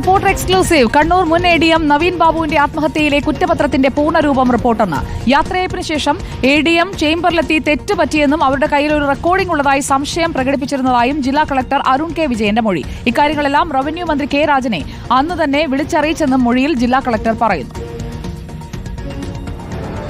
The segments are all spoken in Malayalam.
Reporter exclusive. കണ്ണൂർ മുൻ എ ഡി എം നവീൻ ബാബുവിന്റെ ആത്മഹത്യയിലെ കുറ്റപത്രത്തിന്റെ പൂർണരൂപം റിപ്പോർട്ടെന്ന്. യാത്രയപ്പിന് ശേഷം എ ഡി എം ചേംബറിലെത്തി തെറ്റ് പറ്റിയെന്നും അവരുടെ കയ്യിൽ ഒരു റെക്കോർഡിംഗ് ഉള്ളതായി സംശയം പ്രകടിപ്പിച്ചിരുന്നതായും ജില്ലാ കളക്ടർ അരുൺ കെ വിജയന്റെ മൊഴി. ഇക്കാര്യങ്ങളെല്ലാം റവന്യൂ മന്ത്രി കെ രാജനെ അന്ന് തന്നെ വിളിച്ചറിയിച്ചെന്നും മൊഴിയിൽ ജില്ലാ കളക്ടർ പറയുന്നു.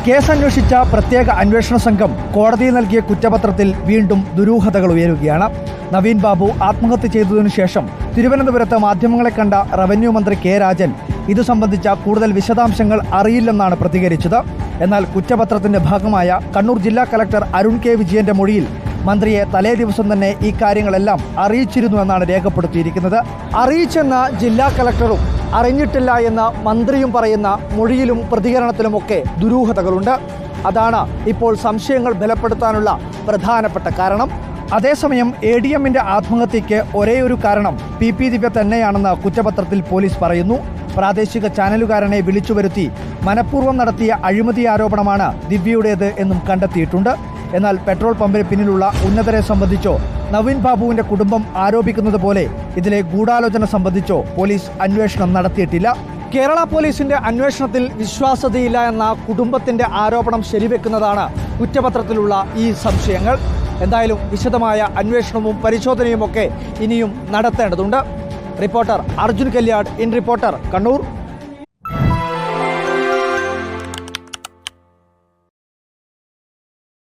കേസ് അന്വേഷിച്ച പ്രത്യേക അന്വേഷണ സംഘം കോടതിയിൽ നൽകിയ കുറ്റപത്രത്തിൽ വീണ്ടും ദുരൂഹതകൾ ഉയരുകയാണ്. നവീൻ ബാബു ആത്മഹത്യ ചെയ്തതിനു ശേഷം തിരുവനന്തപുരത്ത് മാധ്യമങ്ങളെ കണ്ട റവന്യൂ മന്ത്രി കെ രാജൻ ഇതു സംബന്ധിച്ച കൂടുതൽ വിശദാംശങ്ങൾ അറിയില്ലെന്നാണ് പ്രതികരിച്ചത്. എന്നാൽ കുറ്റപത്രത്തിന്റെ ഭാഗമായ കണ്ണൂർ ജില്ലാ കലക്ടർ അരുൺ കെ വിജയന്റെ മൊഴിയിൽ മന്ത്രിയെ തലേ ദിവസം തന്നെ ഈ കാര്യങ്ങളെല്ലാം അറിയിച്ചിരുന്നു എന്നാണ് രേഖപ്പെടുത്തിയിരിക്കുന്നത്. അറിയിച്ചെന്ന ജില്ലാ കലക്ടറും അറിഞ്ഞിട്ടില്ല എന്ന് മന്ത്രിയും പറയുന്ന മൊഴിയിലും പ്രതികരണത്തിലുമൊക്കെ ദുരൂഹതകളുണ്ട്. അതാണ് ഇപ്പോൾ സംശയങ്ങൾ ബലപ്പെടുത്താനുള്ള പ്രധാനപ്പെട്ട കാരണം. അതേസമയം എ ഡി എമ്മിന്റെ ആത്മഹത്യയ്ക്ക് ഒരേ ഒരു കാരണം പി. പി. ദിവ്യ തന്നെയാണെന്ന് കുറ്റപത്രത്തിൽ പോലീസ് പറയുന്നു. പ്രാദേശിക ചാനലുകാരനെ വിളിച്ചു വരുത്തി മനഃപൂർവം നടത്തിയ അഴിമതി ആരോപണമാണ് ദിവ്യയുടേത് എന്നും കണ്ടെത്തിയിട്ടുണ്ട്. എന്നാൽ പെട്രോൾ പമ്പിന് പിന്നിലുള്ള ഉന്നതരെ സംബന്ധിച്ചോ നവീൻ ബാബുവിന്റെ കുടുംബം ആരോപിക്കുന്നത് പോലെ ഇതിലെ ഗൂഢാലോചന സംബന്ധിച്ചോ പോലീസ് അന്വേഷണം നടത്തിയിട്ടില്ല. കേരള പോലീസിന്റെ അന്വേഷണത്തിൽ വിശ്വാസ്യതയില്ല എന്ന കുടുംബത്തിന്റെ ആരോപണം ശരിവെക്കുന്നതാണ് കുറ്റപത്രത്തിലുള്ള ഈ സംശയങ്ങൾ. എന്തായാലും വിശദമായ അന്വേഷണവും പരിശോധനയുമൊക്കെ ഇനിയും നടത്തേണ്ടതുണ്ട്. Reporter Arjun Kalyad in reporter Kannur.